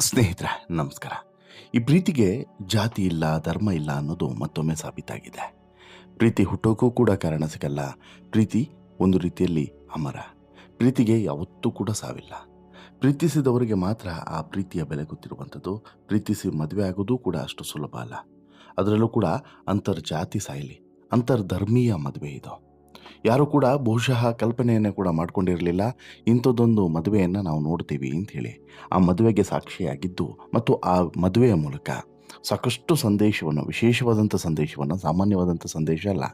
ಸ್ನೇಹಿತರೆ, ನಮಸ್ಕಾರ. ಈ ಪ್ರೀತಿಗೆ ಜಾತಿ ಇಲ್ಲ, ಧರ್ಮ ಇಲ್ಲ ಅನ್ನೋದು ಮತ್ತೊಮ್ಮೆ ಸಾಬೀತಾಗಿದೆ. ಪ್ರೀತಿ ಹುಟ್ಟೋಕ್ಕೂ ಕೂಡ ಕಾರಣ ಸಿಗಲ್ಲ. ಪ್ರೀತಿ ಒಂದು ರೀತಿಯಲ್ಲಿ ಅಮರ. ಪ್ರೀತಿಗೆ ಯಾವತ್ತೂ ಕೂಡ ಸಾವಿಲ್ಲ. ಪ್ರೀತಿಸಿದವರಿಗೆ ಮಾತ್ರ ಆ ಪ್ರೀತಿಯ ಬೆಲೆ ಗೊತ್ತಿರುವಂಥದ್ದು. ಪ್ರೀತಿಸಿ ಮದುವೆ ಆಗೋದು ಕೂಡ ಅಷ್ಟು ಸುಲಭ ಅಲ್ಲ. ಅದರಲ್ಲೂ ಕೂಡ ಅಂತರ್ಜಾತಿ ಸಾಯಲಿ, ಅಂತರ್ಧರ್ಮೀಯ ಮದುವೆ ಇದು. ಯಾರು ಕೂಡ ಬಹುಶಃ ಕಲ್ಪನೆಯನ್ನು ಕೂಡ ಮಾಡ್ಕೊಂಡಿರಲಿಲ್ಲ. ಇಂಥದ್ದೊಂದು ಮದುವೆಯನ್ನು ನಾವು ನೋಡ್ತೀವಿ ಹೇಳಿ ಆ ಮದುವೆಗೆ ಸಾಕ್ಷಿಯಾಗಿದ್ದು ಮತ್ತು ಆ ಮದುವೆಯ ಮೂಲಕ ಸಾಕಷ್ಟು ಸಂದೇಶವನ್ನು, ವಿಶೇಷವಾದಂಥ ಸಂದೇಶವನ್ನು, ಸಾಮಾನ್ಯವಾದಂಥ ಸಂದೇಶ ಅಲ್ಲ.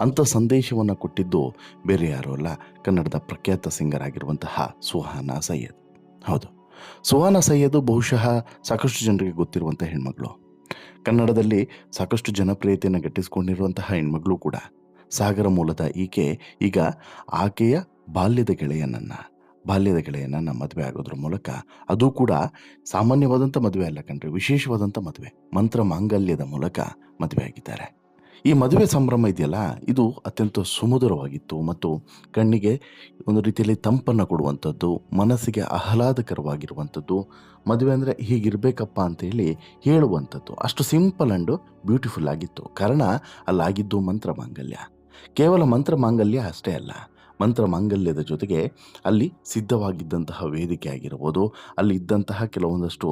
ಅಂಥ ಸಂದೇಶವನ್ನು ಕೊಟ್ಟಿದ್ದು ಬೇರೆ ಯಾರೂ ಅಲ್ಲ, ಕನ್ನಡದ ಪ್ರಖ್ಯಾತ ಸಿಂಗರ್ ಆಗಿರುವಂತಹ ಸುಹಾನ ಸೈಯದ್. ಹೌದು. ಸುಹಾನ ಸೈಯದ್ ಬಹುಶಃ ಸಾಕಷ್ಟು ಜನರಿಗೆ ಗೊತ್ತಿರುವಂಥ ಹೆಣ್ಮಗಳು. ಕನ್ನಡದಲ್ಲಿ ಸಾಕಷ್ಟು ಜನಪ್ರಿಯತೆಯನ್ನು ಗಟ್ಟಿಸಿಕೊಂಡಿರುವಂತಹ ಹೆಣ್ಮಗಳು ಕೂಡ. ಸಾಗರ ಮೂಲದ ಈಕೆ ಈಗ ಆಕೆಯ ಬಾಲ್ಯದ ಗೆಳೆಯನನ್ನ ಬಾಲ್ಯದ ಗೆಳೆಯನನ್ನು ಮದುವೆ ಆಗೋದ್ರ ಮೂಲಕ ಅದು ಕೂಡ ಸಾಮಾನ್ಯವಾದಂಥ ಮದುವೆ ಅಲ್ಲ ಕಣ್ರಿ ವಿಶೇಷವಾದಂಥ ಮದುವೆ. ಮಂತ್ರ ಮಾಂಗಲ್ಯದ ಮೂಲಕ ಮದುವೆ ಆಗಿದ್ದಾರೆ. ಈ ಮದುವೆ ಸಂಭ್ರಮ ಇದೆಯಲ್ಲ, ಇದು ಅತ್ಯಂತ ಸುಮಧುರವಾಗಿತ್ತು ಮತ್ತು ಕಣ್ಣಿಗೆ ಒಂದು ರೀತಿಯಲ್ಲಿ ತಂಪನ್ನು ಕೊಡುವಂಥದ್ದು, ಮನಸ್ಸಿಗೆ ಆಹ್ಲಾದಕರವಾಗಿರುವಂಥದ್ದು, ಮದುವೆ ಅಂದರೆ ಹೀಗಿರಬೇಕಪ್ಪ ಅಂತೇಳಿ ಹೇಳುವಂಥದ್ದು. ಅಷ್ಟು ಸಿಂಪಲ್ ಆ್ಯಂಡ್ ಬ್ಯೂಟಿಫುಲ್ ಆಗಿತ್ತು. ಕಾರಣ, ಅಲ್ಲಾಗಿದ್ದು ಮಂತ್ರ ಮಾಂಗಲ್ಯ ಕೇವಲ ಮಂತ್ರ ಮಾಂಗಲ್ಯ ಅಷ್ಟೇ ಅಲ್ಲ. ಮಂತ್ರ ಮಾಂಗಲ್ಯದ ಜೊತೆಗೆ ಅಲ್ಲಿ ಸಿದ್ಧವಾಗಿದ್ದಂತಹ ವೇದಿಕೆ ಆಗಿರ್ಬೋದು, ಅಲ್ಲಿ ಇದ್ದಂತಹ ಕೆಲವೊಂದಷ್ಟು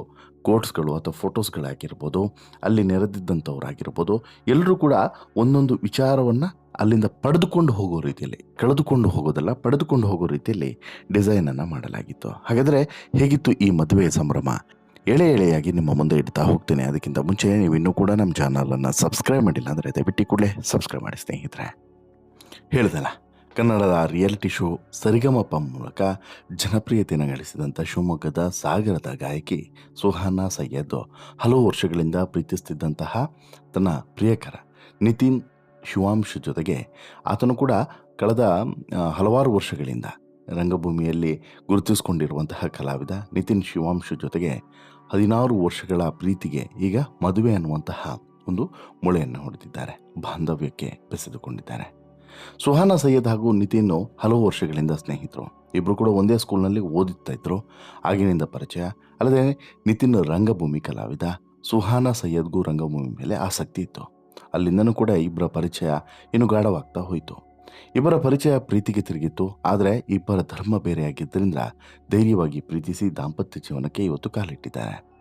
ಕೋಟ್ಸ್ಗಳು ಅಥವಾ ಫೋಟೋಸ್ಗಳಾಗಿರ್ಬೋದು ಅಲ್ಲಿ ನೆರೆದಿದ್ದಂಥವ್ರಾಗಿರ್ಬೋದು ಎಲ್ಲರೂ ಕೂಡ ಒಂದೊಂದು ವಿಚಾರವನ್ನು ಅಲ್ಲಿಂದ ಪಡೆದುಕೊಂಡು ಹೋಗೋ ರೀತಿಯಲ್ಲಿ, ಕಳೆದುಕೊಂಡು ಹೋಗೋದಲ್ಲ, ಪಡೆದುಕೊಂಡು ಹೋಗೋ ರೀತಿಯಲ್ಲಿ ಡಿಸೈನನ್ನು ಮಾಡಲಾಗಿತ್ತು. ಹಾಗಾದರೆ ಹೇಗಿತ್ತು ಈ ಮದುವೆ ಸಂಭ್ರಮ? ಎಳೆ ಎಳೆಯಾಗಿ ನಿಮ್ಮ ಮುಂದೆ ಇಡ್ತಾ ಹೋಗ್ತೇನೆ. ಅದಕ್ಕಿಂತ ಮುಂಚೆ ನೀವು ಇನ್ನೂ ಕೂಡ ನಮ್ಮ ಚಾನಲನ್ನು ಸಬ್ಸ್ಕ್ರೈಬ್ ಮಾಡಿಲ್ಲ ಅಂದರೆ ದಯವಿಟ್ಟು ಕೂಡಲೇ ಸಬ್ಸ್ಕ್ರೈಬ್ ಮಾಡಿ ಸ್ನೇಹಿತರೆ. ಹೇಳ್ದಲ್ಲ ಕನ್ನಡದ ರಿಯಾಲಿಟಿ ಶೋ ಸರಿಗಮಪ ಮೂಲಕ ಜನಪ್ರಿಯತೆಯನ್ನು ಗಳಿಸಿದಂಥ ಶಿವಮೊಗ್ಗದ ಸಾಗರದ ಗಾಯಕಿ ಸುಹಾನಾ ಸೈಯದ್ ಹಲವು ವರ್ಷಗಳಿಂದ ಪ್ರೀತಿಸ್ತಿದ್ದಂತಹ ತನ್ನ ಪ್ರಿಯಕರ ನಿತಿನ್ ಶಿವಾಂಶ ಜೊತೆಗೆ ಆತನು ಕೂಡ ಕಳೆದ ಹಲವಾರು ವರ್ಷಗಳಿಂದ ರಂಗಭೂಮಿಯಲ್ಲಿ ಗುರುತಿಸಿಕೊಂಡಿರುವಂತಹ ಕಲಾವಿದ ನಿತಿನ್ ಶಿವಾಂಶ ಜೊತೆಗೆ ಹದಿನಾರು ವರ್ಷಗಳ ಪ್ರೀತಿಗೆ ಈಗ ಮದುವೆ ಅನ್ನುವಂತಹ ಒಂದು ಮೊಳೆಯನ್ನು ಹೊಡೆದಿದ್ದಾರೆ, ಬಾಂಧವ್ಯಕ್ಕೆ ಬೆಸೆದುಕೊಂಡಿದ್ದಾರೆ. ಸುಹಾನಾ ಸೈಯದ್ ಹಾಗೂ ನಿತಿನ್ ಹಲವು ವರ್ಷಗಳಿಂದ ಸ್ನೇಹಿತರು. ಇಬ್ಬರು ಕೂಡ ಒಂದೇ ಸ್ಕೂಲ್ನಲ್ಲಿ ಓದುತ್ತಾ ಇದ್ರು. ಆಗಿನಿಂದ ಪರಿಚಯ. ಅಲ್ಲದೆ ನಿತಿನ್ ರಂಗಭೂಮಿ ಕಲಾವಿದ, ಸುಹಾನಾ ಸೈಯದ್ಗೂ ರಂಗಭೂಮಿ ಮೇಲೆ ಆಸಕ್ತಿ ಇತ್ತು. ಅಲ್ಲಿಂದನೂ ಕೂಡ ಇಬ್ಬರ ಪರಿಚಯ ಇನ್ನು ಗಾಢವಾಗ್ತಾ ಹೋಯಿತು. ಇಬ್ಬರ ಪರಿಚಯ ಪ್ರೀತಿಗೆ ತಿರುಗಿತ್ತು. ಆದರೆ ಇಬ್ಬರ ಧರ್ಮ ಬೇರೆಯಾಗಿದ್ದರಿಂದ ಧೈರ್ಯವಾಗಿ ಪ್ರೀತಿಸಿ ದಾಂಪತ್ಯ ಜೀವನಕ್ಕೆ ಇವತ್ತು ಕಾಲಿಟ್ಟಿದ್ದಾರೆ.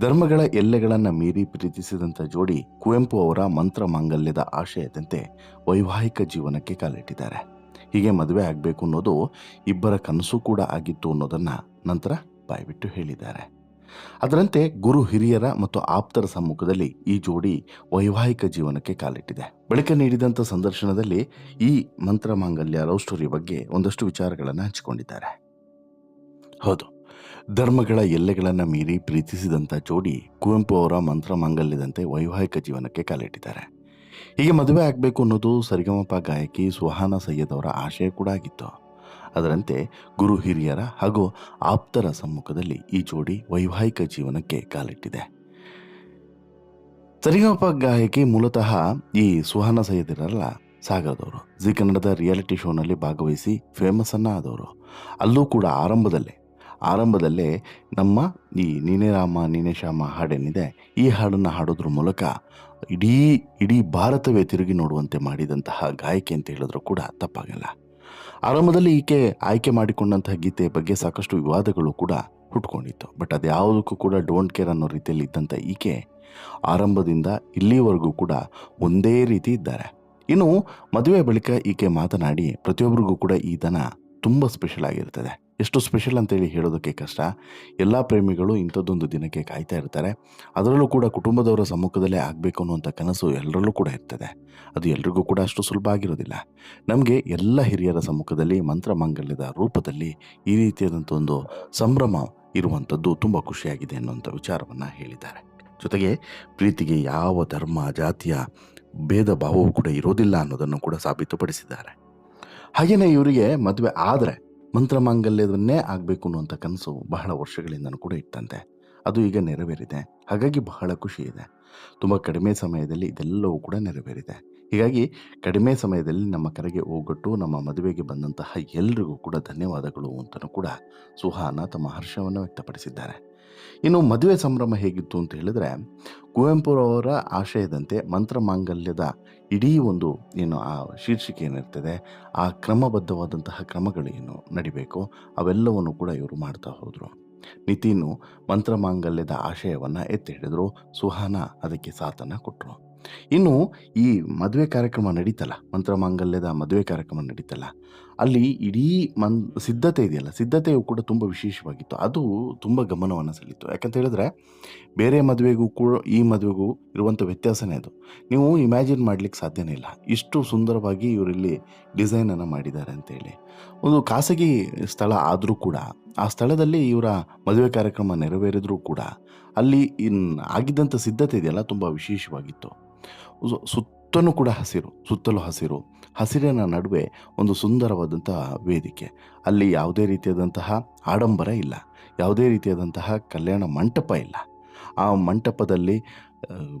ಧರ್ಮಗಳ ಎಲ್ಲೆಗಳನ್ನು ಮೀರಿ ಪ್ರೀತಿಸಿದಂಥ ಜೋಡಿ ಕುವೆಂಪು ಅವರ ಮಂತ್ರ ಮಾಂಗಲ್ಯದ ಆಶಯದಂತೆ ವೈವಾಹಿಕ ಜೀವನಕ್ಕೆ ಕಾಲಿಟ್ಟಿದ್ದಾರೆ. ಹೀಗೆ ಮದುವೆ ಆಗಬೇಕು ಅನ್ನೋದು ಇಬ್ಬರ ಕನಸು ಕೂಡ ಆಗಿತ್ತು ಅನ್ನೋದನ್ನು ನಂತರ ಬಾಯ್ಬಿಟ್ಟು ಹೇಳಿದ್ದಾರೆ. ಅದರಂತೆ ಗುರು ಹಿರಿಯರ ಮತ್ತು ಆಪ್ತರ ಸಮ್ಮುಖದಲ್ಲಿ ಈ ಜೋಡಿ ವೈವಾಹಿಕ ಜೀವನಕ್ಕೆ ಕಾಲಿಟ್ಟಿದೆ. ಬಳಿಕ ನೀಡಿದಂಥ ಸಂದರ್ಶನದಲ್ಲಿ ಈ ಮಂತ್ರ ಮಾಂಗಲ್ಯ ಲವ್ ಸ್ಟೋರಿ ಬಗ್ಗೆ ಒಂದಷ್ಟು ವಿಚಾರಗಳನ್ನು ಹಂಚಿಕೊಂಡಿದ್ದಾರೆ. ಹೌದು. ಧರ್ಮಗಳ ಎಲ್ಲೆಗಳನ್ನು ಮೀರಿ ಪ್ರೀತಿಸಿದಂಥ ಜೋಡಿ ಕುವೆಂಪು ಅವರ ಮಂತ್ರ ಮಾಂಗಲ್ಯದಂತೆ ವೈವಾಹಿಕ ಜೀವನಕ್ಕೆ ಕಾಲಿಟ್ಟಿದ್ದಾರೆ. ಹೀಗೆ ಮದುವೆ ಆಗಬೇಕು ಅನ್ನೋದು ಸರಿಗಮಪ ಗಾಯಕಿ ಸುಹಾನಾ ಸೈಯದ್ ಅವರ ಆಶಯ ಕೂಡ ಆಗಿತ್ತು. ಅದರಂತೆ ಗುರು ಹಿರಿಯರ ಹಾಗೂ ಆಪ್ತರ ಸಮ್ಮುಖದಲ್ಲಿ ಈ ಜೋಡಿ ವೈವಾಹಿಕ ಜೀವನಕ್ಕೆ ಕಾಲಿಟ್ಟಿದೆ. ಸರಿಗಮಪ ಗಾಯಕಿ ಮೂಲತಃ ಈ ಸುಹಾನ ಸೈಯದ್ ಇರಲ್ಲ, ಸಾಗರದವರು. ಜಿ ಕನ್ನಡದ ರಿಯಾಲಿಟಿ ಶೋನಲ್ಲಿ ಭಾಗವಹಿಸಿ ಫೇಮಸ್ ಅನ್ನ ಆದವರು. ಅಲ್ಲೂ ಕೂಡ ಆರಂಭದಲ್ಲೇ ಆರಂಭದಲ್ಲೇ ನಮ್ಮ ಈ ನೀನೇ ರಾಮ, ನೀನೇ ಶ್ಯಾಮ ಹಾಡೇನಿದೆ, ಈ ಹಾಡನ್ನು ಹಾಡೋದ್ರ ಮೂಲಕ ಇಡೀ ಇಡೀ ಭಾರತವೇ ತಿರುಗಿ ನೋಡುವಂತೆ ಮಾಡಿದಂತಹ ಗಾಯಕಿ ಅಂತ ಹೇಳಿದ್ರು ಕೂಡ ತಪ್ಪಾಗಲ್ಲ. ಆರಂಭದಲ್ಲಿ ಈಕೆ ಆಯ್ಕೆ ಮಾಡಿಕೊಂಡಂತಹ ಗೀತೆ ಬಗ್ಗೆ ಸಾಕಷ್ಟು ವಿವಾದಗಳು ಕೂಡ ಹುಟ್ಕೊಂಡಿತ್ತು. ಬಟ್ ಅದ್ಯಾವುದಕ್ಕೂ ಕೂಡ ಡೋಂಟ್ ಕೇರ್ ಅನ್ನೋ ರೀತಿಯಲ್ಲಿ ಇದ್ದಂಥ ಈಕೆ ಆರಂಭದಿಂದ ಇಲ್ಲಿವರೆಗೂ ಕೂಡ ಒಂದೇ ರೀತಿ ಇದ್ದಾರೆ. ಇನ್ನು ಮದುವೆ ಬಳಿಕ ಈಕೆ ಮಾತನಾಡಿ ಪ್ರತಿಯೊಬ್ಬರಿಗೂ ಕೂಡ ಈ ದನ ತುಂಬ ಸ್ಪೆಷಲ್ ಆಗಿರ್ತದೆ. ಎಷ್ಟು ಸ್ಪೆಷಲ್ ಅಂತೇಳಿ ಹೇಳೋದಕ್ಕೆ ಕಷ್ಟ. ಎಲ್ಲ ಪ್ರೇಮಿಗಳು ಇಂಥದ್ದೊಂದು ದಿನಕ್ಕೆ ಕಾಯ್ತಾ ಇರ್ತಾರೆ. ಅದರಲ್ಲೂ ಕೂಡ ಕುಟುಂಬದವರ ಸಮ್ಮುಖದಲ್ಲೇ ಆಗಬೇಕು ಅನ್ನುವಂಥ ಕನಸು ಎಲ್ಲರಲ್ಲೂ ಕೂಡ ಇರ್ತದೆ. ಅದು ಎಲ್ರಿಗೂ ಕೂಡ ಅಷ್ಟು ಸುಲಭ ಆಗಿರೋದಿಲ್ಲ. ನಮಗೆ ಎಲ್ಲ ಹಿರಿಯರ ಸಮ್ಮುಖದಲ್ಲಿ, ಮಂತ್ರ ಮಾಂಗಲ್ಯದ ರೂಪದಲ್ಲಿ ಈ ರೀತಿಯಾದಂಥ ಒಂದು ಸಂಭ್ರಮ ಇರುವಂಥದ್ದು ತುಂಬ ಖುಷಿಯಾಗಿದೆ ಅನ್ನುವಂಥ ವಿಚಾರವನ್ನು ಹೇಳಿದ್ದಾರೆ. ಜೊತೆಗೆ ಪ್ರೀತಿಗೆ ಯಾವ ಧರ್ಮ, ಜಾತಿಯ ಭೇದ ಭಾವವೂ ಕೂಡ ಇರೋದಿಲ್ಲ ಅನ್ನೋದನ್ನು ಕೂಡ ಸಾಬೀತುಪಡಿಸಿದ್ದಾರೆ. ಹಾಗೆಯೇ ಇವರಿಗೆ ಮದುವೆ ಆದರೆ ಮಂತ್ರ ಮಾಂಗಲ್ಯದನ್ನೇ ಆಗಬೇಕು ಅನ್ನುವಂಥ ಕನಸು ಬಹಳ ವರ್ಷಗಳಿಂದನೂ ಕೂಡ ಇತ್ತಂತೆ ಅದು ಈಗ ನೆರವೇರಿದೆ. ಹಾಗಾಗಿ ಬಹಳ ಖುಷಿ ಇದೆ. ತುಂಬ ಕಡಿಮೆ ಸಮಯದಲ್ಲಿ ಇದೆಲ್ಲವೂ ಕೂಡ ನೆರವೇರಿದೆ. ಹೀಗಾಗಿ ಕಡಿಮೆ ಸಮಯದಲ್ಲಿ ನಮ್ಮ ಕರೆಗೆ ಹೋಗಟ್ಟು, ನಮ್ಮ ಮದುವೆಗೆ ಬಂದಂತಹ ಎಲ್ರಿಗೂ ಕೂಡ ಧನ್ಯವಾದಗಳು ಅಂತಲೂ ಕೂಡ ಸುಹಾನ ತಮ್ಮ ಹರ್ಷವನ್ನು ವ್ಯಕ್ತಪಡಿಸಿದ್ದಾರೆ. ಇನ್ನು ಮದುವೆ ಸಂಭ್ರಮ ಹೇಗಿತ್ತು ಅಂತ ಹೇಳಿದ್ರೆ, ಕುವೆಂಪುರವರ ಆಶಯದಂತೆ ಮಂತ್ರ ಮಾಂಗಲ್ಯದ ಇಡೀ ಒಂದು ಏನು ಆ ಶೀರ್ಷಿಕೆ ಏನಿರ್ತದೆ, ಆ ಕ್ರಮಬದ್ಧವಾದಂತಹ ಕ್ರಮಗಳು ಏನು ನಡಿಬೇಕು, ಅವೆಲ್ಲವನ್ನು ಕೂಡ ಇವರು ಮಾಡ್ತಾ ಹೋದರು. ನಿತಿನು ಮಂತ್ರ ಮಾಂಗಲ್ಯದ ಆಶಯವನ್ನು ಎತ್ತಿ ಹಿಡಿದ್ರು, ಸುಹಾನ ಅದಕ್ಕೆ ಸಾಥನ ಕೊಟ್ಟರು ಇನ್ನು ಈ ಮದುವೆ ಕಾರ್ಯಕ್ರಮ ನಡೀತಲ್ಲ ಮಂತ್ರ ಮಾಂಗಲ್ಯದ ಮದುವೆ ಕಾರ್ಯಕ್ರಮ ನಡೀತಲ್ಲ, ಅಲ್ಲಿ ಇಡೀ ಮನ್, ಸಿದ್ಧತೆ ಇದೆಯಲ್ಲ, ಸಿದ್ಧತೆಯು ಕೂಡ ತುಂಬ ವಿಶೇಷವಾಗಿತ್ತು. ಅದು ತುಂಬ ಗಮನವನ್ನು ಸೆಳೀತು ಯಾಕಂತ ಹೇಳಿದ್ರೆ, ಬೇರೆ ಮದುವೆಗೂ ಕೂಡ ಈ ಮದುವೆಗೂ ಇರುವಂಥ ವ್ಯತ್ಯಾಸನೇ ಅದು. ನೀವು ಇಮ್ಯಾಜಿನ್ ಮಾಡಲಿಕ್ಕೆ ಸಾಧ್ಯನೇ ಇಲ್ಲ. ಇಷ್ಟು ಸುಂದರವಾಗಿ ಇವರಲ್ಲಿ ಡಿಸೈನನ್ನು ಮಾಡಿದ್ದಾರೆ ಅಂತೇಳಿ. ಒಂದು ಖಾಸಗಿ ಸ್ಥಳ ಆದರೂ ಕೂಡ, ಆ ಸ್ಥಳದಲ್ಲಿ ಇವರ ಮದುವೆ ಕಾರ್ಯಕ್ರಮ ನೆರವೇರಿದ್ರೂ ಕೂಡ, ಅಲ್ಲಿ ಇನ್, ಆಗಿದ್ದಂಥ ಸಿದ್ಧತೆ ಇದೆಯಲ್ಲ, ತುಂಬ ವಿಶೇಷವಾಗಿತ್ತು. ಸುತ್ತಲೂ ಕೂಡ ಹಸಿರು, ಸುತ್ತಲೂ ಹಸಿರು. ಹಸಿರಿನ ನಡುವೆ ಒಂದು ಸುಂದರವಾದಂತಹ ವೇದಿಕೆ. ಅಲ್ಲಿ ಯಾವುದೇ ರೀತಿಯಾದಂತಹ ಆಡಂಬರ ಇಲ್ಲ. ಯಾವುದೇ ರೀತಿಯಾದಂತಹ ಕಲ್ಯಾಣ ಮಂಟಪ ಇಲ್ಲ. ಆ ಮಂಟಪದಲ್ಲಿ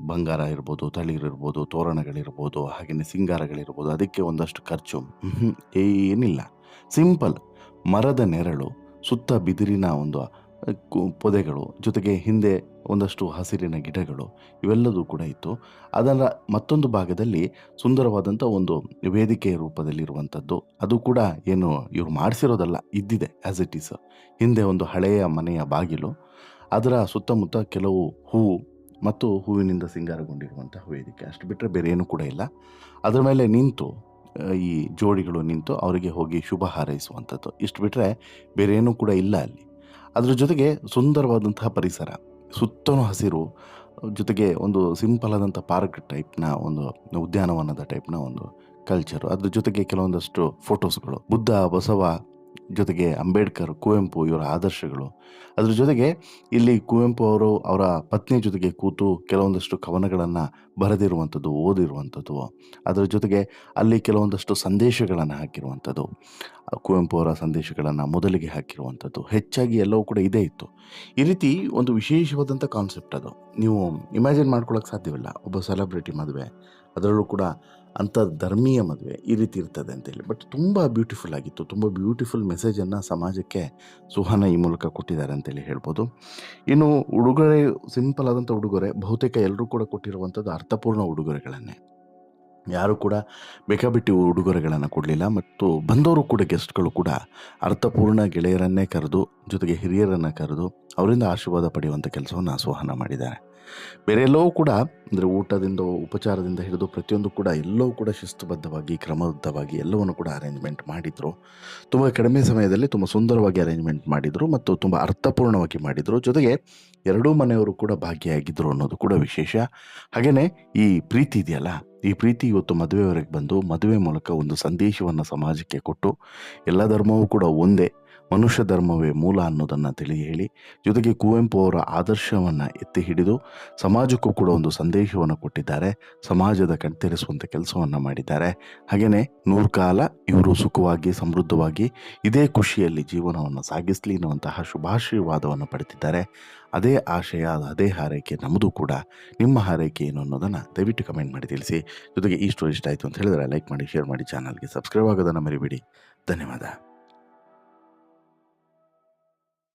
ಬಂಗಾರ ಇರ್ಬೋದು ತಳಿರಿರ್ಬೋದು ತೋರಣಗಳಿರ್ಬೋದು ಹಾಗೆಯೇ ಸಿಂಗಾರಗಳಿರ್ಬೋದು, ಅದಕ್ಕೆ ಒಂದಷ್ಟು ಖರ್ಚು. ಏನಿಲ್ಲ. ಸಿಂಪಲ್ ಮರದ ನೆರಳು, ಸುತ್ತ ಬಿದಿರಿನ ಒಂದು ಪೊದೆಗಳು, ಜೊತೆಗೆ ಹಿಂದೆ ಒಂದಷ್ಟು ಹಸಿರಿನ ಗಿಡಗಳು ಇವೆಲ್ಲದೂ ಕೂಡ ಇತ್ತು. ಅದರ ಮತ್ತೊಂದು ಭಾಗದಲ್ಲಿ ಸುಂದರವಾದಂಥ ಒಂದು ವೇದಿಕೆಯ ರೂಪದಲ್ಲಿರುವಂಥದ್ದು. ಅದು ಕೂಡ ಏನು ಇವರು ಮಾಡಿಸಿರೋದಲ್ಲ, ಇದ್ದಿದೆ ಆ್ಯಸ್ ಇಟ್ ಈಸ್ ಹಿಂದೆ ಒಂದು ಹಳೆಯ ಮನೆಯ ಬಾಗಿಲು. ಅದರ ಸುತ್ತಮುತ್ತ ಕೆಲವು ಹೂವು ಮತ್ತು ಹೂವಿನಿಂದ ಸಿಂಗಾರಗೊಂಡಿರುವಂತಹ ವೇದಿಕೆ. ಅಷ್ಟು ಬಿಟ್ಟರೆ ಬೇರೆ ಏನೂ ಕೂಡ ಇಲ್ಲ. ಅದರ ಮೇಲೆ ನಿಂತು ಈ ಜೋಡಿಗಳು ನಿಂತು ಅವರಿಗೆ ಹೋಗಿ ಶುಭ ಹಾರೈಸುವಂಥದ್ದು. ಇಷ್ಟು ಬಿಟ್ಟರೆ ಬೇರೆ ಏನೂ ಕೂಡ ಇಲ್ಲ ಅಲ್ಲಿ. ಅದರ ಜೊತೆಗೆ ಸುಂದರವಾದಂತಹ ಪರಿಸರ. ಸುತ್ತಲೂ ಹಸಿರು, ಜೊತೆಗೆ ಒಂದು ಸಿಂಪಲ್ ಆದಂಥ ಪಾರ್ಕ್ ಟೈಪ್ನ ಒಂದು ಉದ್ಯಾನವನದ ಟೈಪ್ನ ಒಂದು ಕಲ್ಚರು ಅದ್ರ ಜೊತೆಗೆ ಕೆಲವೊಂದಷ್ಟು ಫೋಟೋಸ್ಗಳು ಬುದ್ಧ, ಬಸವ ಜೊತೆಗೆ ಅಂಬೇಡ್ಕರ್, ಕುವೆಂಪು ಇವರ ಆದರ್ಶಗಳು. ಅದರ ಜೊತೆಗೆ ಇಲ್ಲಿ ಕುವೆಂಪು ಅವರು ಅವರ ಪತ್ನಿ ಜೊತೆಗೆ ಕೂತು ಕೆಲವೊಂದಷ್ಟು ಕವನಗಳನ್ನು ಬರೆದಿರುವಂಥದ್ದು, ಓದಿರುವಂಥದ್ದು. ಅದರ ಜೊತೆಗೆ ಅಲ್ಲಿ ಕೆಲವೊಂದಷ್ಟು ಸಂದೇಶಗಳನ್ನು ಹಾಕಿರುವಂಥದ್ದು. ಕುವೆಂಪು ಅವರ ಸಂದೇಶಗಳನ್ನು ಮೊದಲಿಗೆ ಹಾಕಿರುವಂಥದ್ದು. ಹೆಚ್ಚಾಗಿ ಎಲ್ಲವೂ ಕೂಡ ಇದೇ ಇತ್ತು. ಈ ರೀತಿ ಒಂದು ವಿಶೇಷವಾದಂಥ ಕಾನ್ಸೆಪ್ಟ್ ಅದು. ನೀವು ಇಮ್ಯಾಜಿನ್ ಮಾಡ್ಕೊಳ್ಳೋಕ್ಕೆ ಸಾಧ್ಯವಿಲ್ಲ. ಒಬ್ಬ ಸೆಲೆಬ್ರಿಟಿ ಮದುವೆ, ಅದರಲ್ಲೂ ಕೂಡ ಅಂಥ ಧರ್ಮೀಯ ಮದುವೆ ಈ ರೀತಿ ಇರ್ತದೆ ಅಂತೇಳಿ ಬಟ್ ತುಂಬ ಬ್ಯೂಟಿಫುಲ್ ಆಗಿತ್ತು. ತುಂಬ ಬ್ಯೂಟಿಫುಲ್ ಮೆಸೇಜನ್ನು ಸಮಾಜಕ್ಕೆ ಸುಹಾನ ಈ ಮೂಲಕ ಕೊಟ್ಟಿದ್ದಾರೆ ಅಂತೇಳಿ ಹೇಳ್ಬೋದು. ಇನ್ನು ಉಡುಗೊರೆ ಸಿಂಪಲ್ ಆದಂಥ ಉಡುಗೊರೆ ಬಹುತೇಕ ಎಲ್ಲರೂ ಕೂಡ ಕೊಟ್ಟಿರುವಂಥದ್ದು ಅರ್ಥಪೂರ್ಣ ಉಡುಗೊರೆಗಳನ್ನೇ. ಯಾರು ಕೂಡ ಬೇಕಾಬಿಟ್ಟಿ ಉಡುಗೊರೆಗಳನ್ನು ಕೊಡಲಿಲ್ಲ ಮತ್ತು ಬಂದವರು ಕೂಡ ಗೆಸ್ಟ್ಗಳು ಕೂಡ ಅರ್ಥಪೂರ್ಣ ಗೆಳೆಯರನ್ನೇ ಕರೆದು, ಜೊತೆಗೆ ಹಿರಿಯರನ್ನು ಕರೆದು ಅವರಿಂದ ಆಶೀರ್ವಾದ ಪಡೆಯುವಂಥ ಕೆಲಸವನ್ನು ಆಸ್ವಾಹನ ಮಾಡಿದ್ದಾರೆ. ಬೇರೆ ಎಲ್ಲವೂ ಕೂಡ ಅಂದರೆ ಊಟದಿಂದ, ಉಪಚಾರದಿಂದ ಹಿಡಿದು ಪ್ರತಿಯೊಂದು ಕೂಡ ಎಲ್ಲವೂ ಕೂಡ ಶಿಸ್ತುಬದ್ಧವಾಗಿ, ಕ್ರಮಬದ್ಧವಾಗಿ ಎಲ್ಲವನ್ನು ಕೂಡ ಅರೇಂಜ್ಮೆಂಟ್ ಮಾಡಿದರು. ತುಂಬ ಕಡಿಮೆ ಸಮಯದಲ್ಲಿ ತುಂಬ ಸುಂದರವಾಗಿ ಅರೇಂಜ್ಮೆಂಟ್ ಮಾಡಿದರು ಮತ್ತು ತುಂಬ ಅರ್ಥಪೂರ್ಣವಾಗಿ ಮಾಡಿದರು. ಜೊತೆಗೆ ಎರಡೂ ಮನೆಯವರು ಕೂಡ ಭಾಗಿಯಾಗಿದ್ದರು ಅನ್ನೋದು ಕೂಡ ವಿಶೇಷ. ಹಾಗೆಯೇ ಈ ಪ್ರೀತಿ ಇದೆಯಲ್ಲ ಈ ಪ್ರೀತಿ ಇವತ್ತು ಮದುವೆವರೆಗೆ ಬಂದು ಮದುವೆ ಮೂಲಕ ಒಂದು ಸಂದೇಶವನ್ನು ಸಮಾಜಕ್ಕೆ ಕೊಟ್ಟು ಎಲ್ಲ ಧರ್ಮವೂ ಕೂಡ ಒಂದೇ. ಮನುಷ್ಯ ಧರ್ಮವೇ ಮೂಲ ಅನ್ನೋದನ್ನು ತಿಳಿ ಹೇಳಿ ಜೊತೆಗೆ ಕುವೆಂಪು ಅವರ ಆದರ್ಶವನ್ನು ಎತ್ತಿ ಹಿಡಿದು ಸಮಾಜಕ್ಕೂ ಕೂಡ ಒಂದು ಸಂದೇಶವನ್ನು ಕೊಟ್ಟಿದ್ದಾರೆ, ಸಮಾಜದ ಕಣ್ತೆರೆಸುವಂಥ ಕೆಲಸವನ್ನು ಮಾಡಿದ್ದಾರೆ. ಹಾಗೆಯೇ ನೂರು ಕಾಲ ಇವರು ಸುಖವಾಗಿ, ಸಮೃದ್ಧವಾಗಿ ಇದೇ ಖುಷಿಯಲ್ಲಿ ಜೀವನವನ್ನು ಸಾಗಿಸಲಿ ಎನ್ನುವಂತಹ ಶುಭಾಶೀರ್ವಾದವನ್ನು ಪಡೆದಿದ್ದಾರೆ. ಅದೇ ಆಶಯ ಅದೇ ಹಾರೈಕೆ ನಮ್ಮದು ಕೂಡ. ನಿಮ್ಮ ಹಾರೈಕೆ ಏನು ಅನ್ನೋದನ್ನು ದಯವಿಟ್ಟು ಕಮೆಂಟ್ ಮಾಡಿ ತಿಳಿಸಿ. ಜೊತೆಗೆ ಈ ಸ್ಟೋರಿ ಇಷ್ಟ ಆಯಿತು ಅಂತ ಹೇಳಿದ್ರೆ ಲೈಕ್ ಮಾಡಿ, ಶೇರ್ ಮಾಡಿ, ಚಾನಲ್ಗೆ ಸಬ್ಸ್ಕ್ರೈಬ್ ಆಗೋದನ್ನು ಮರಿಬೇಡಿ. ಧನ್ಯವಾದ.